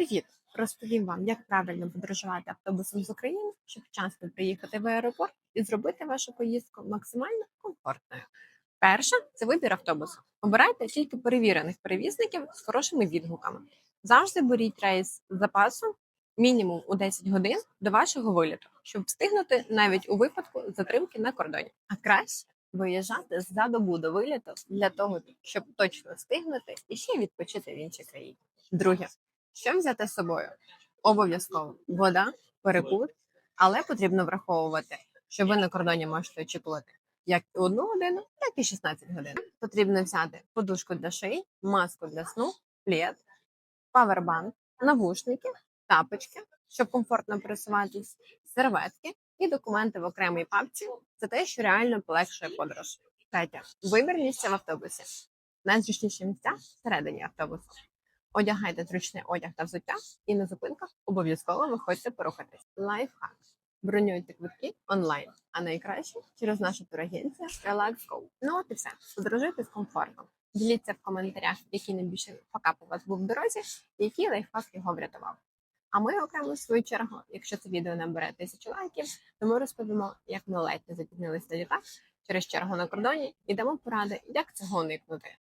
Привіт! Розповім вам, як правильно подорожувати автобусом з України, щоб вчасно приїхати в аеропорт і зробити вашу поїздку максимально комфортною. Перше це вибір автобусу. Обирайте тільки перевірених перевізників з хорошими відгуками. Завжди беріть рейс з запасом мінімум у 10 годин до вашого виліту, щоб встигнути навіть у випадку затримки на кордоні. А краще виїжджати за добу до виліту для того, щоб точно встигнути і ще відпочити в іншій країні. Друге, що взяти з собою? Обов'язково вода, перекур, але потрібно враховувати, що ви на кордоні можете очікувати як одну годину, так і 16 годин. Потрібно взяти подушку для шиї, маску для сну, плед, павербанк, навушники, тапочки, щоб комфортно пересуватись, серветки і документи в окремій папці. Це те, що реально полегшує подорож. Третє. Вибір місця в автобусі. Найзручніші місця всередині автобусу. Одягайте зручний одяг та взуття і на зупинках обов'язково виходьте порухатись. Лайфхак. Бронюйте квитки онлайн, а найкраще через нашу турагенцію RelaxGo. Ну от і все. Подорожуйте з комфортом. Діліться в коментарях, який найбільше факап у вас був в дорозі, і який лайфхак його врятував. А ми окремо в свою чергу, якщо це відео набере тисячу лайків, то ми розповімо, як ми ледь не запізнилися на літак через чергу на кордоні і дамо поради, як цього уникнути.